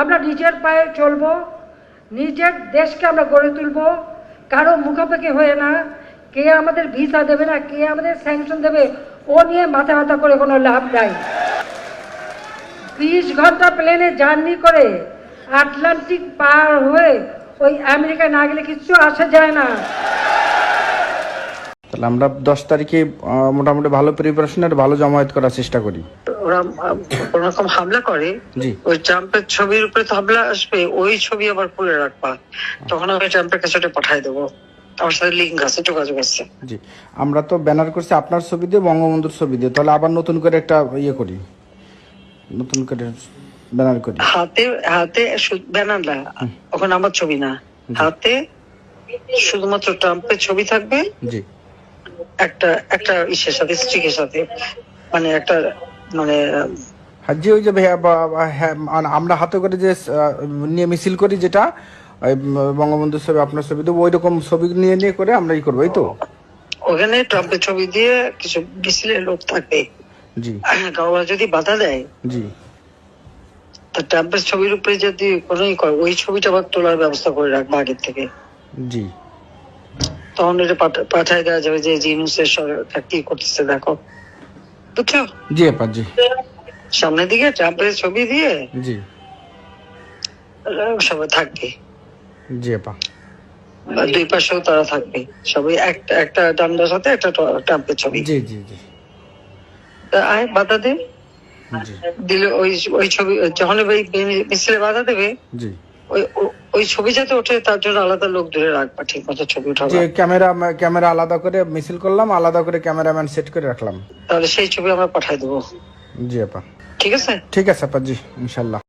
আমরা নিজের পায়ে চলবো, নিজের দেশকে আমরা গড়ে তুলবো, কারও মুখাপেক্ষি হয়ে না, কে আমাদের ভিসা দেবে না, কে আমাদের স্যাংশন দেবে, ও নিয়ে মাথা ব্যথা করে কোনো লাভ নাই। বিশ ঘণ্টা প্লেনে জার্নি করে আটলান্টিক পার হয়ে ওই আমেরিকায় না গেলে কিচ্ছু আসা যায় না। তাহলে আমরা দশ তারিখে মোটামুটি ভালো প্রিপারেশনের ভালো জমায়েত করার চেষ্টা করি। ওরা কোন রকম হামলা করে ওই ট্রাম্পের ছবির উপরে তো হামলা আসবে ওই ছবি আবার খুলে রাখবা। তখন আমি ট্রাম্পের কাছে ওটা পাঠাই দেবো। আমার সাথে লিঙ্ক আছে যোগাযোগ আছে। জি। আমরা তো ব্যানার করছি আপনার ছবি দিয়ে বঙ্গবন্ধুর ছবি দিয়ে। তাহলে আবার নতুন করে একটা ইয়ে করি। নতুন করে ব্যানার করি। হাতে হাতে ব্যানার না ওখানে আমার ছবি না। হাতে শুধুমাত্র ট্রাম্পের ছবি থাকবে। জি। একটা একটা ইসের সাথে স্ট্রিকের সাথে। মানে একটা মানে যে ওই যে হ্যাঁ, আন- আমরা হাতে করে যে নিয়ে মিছিল করি যেটা বঙ্গবন্ধুর ছবি আপনার ছবি দেবো ওই রকম ছবি নিয়ে নিয়ে করে আমরা ই করব এই তো? ওখানে ট্রাম্পের ছবি দিয়ে কিছু মিছিলের লোক থাকবে। জি। কারোর যদি বাধা দেয় জি। তা ট্রাম্পের ছবির উপরে যদি কোনো করে ওই ছবিটা আবার তোলার ব্যবস্থা করে রাখব আগের থেকে। জি। তখন এটা পাঠা- পাঠায় দেওয়া যাবে যে জিনুসের সরকার কি করতেছে দেখো। বুঝছ জি আপা জি। সামনের দিকে ট্রাম্পের ছবি দিয়ে জি। সবাই থাকবে। জি আপা। দুই পাশেও তারা থাকবে। সবাই একটা একটা ডান্ডার সাথে একটা ট্রাম্পের ছবি। জি জি জি। তা আয় বাধা দে। দিলে ওই ওই ছবি যখন ওই মিছিলে বাধা দেবে জি। ওই ওই ছবি যাতে ওঠে তার জন্য আলাদা লোক ধরে রাখবা ঠিক মতো ছবি উঠাবা ক্যামেরা ক্যামেরা আলাদা করে মিছিল করলাম আলাদা করে ক্যামেরাম্যান সেট করে রাখলাম। তাহলে সেই ছবি আমরা পাঠিয়ে দেবো। জি আপা। ঠিক আছে? ঠিক আছে আপা জি ইনশাল্লাহ।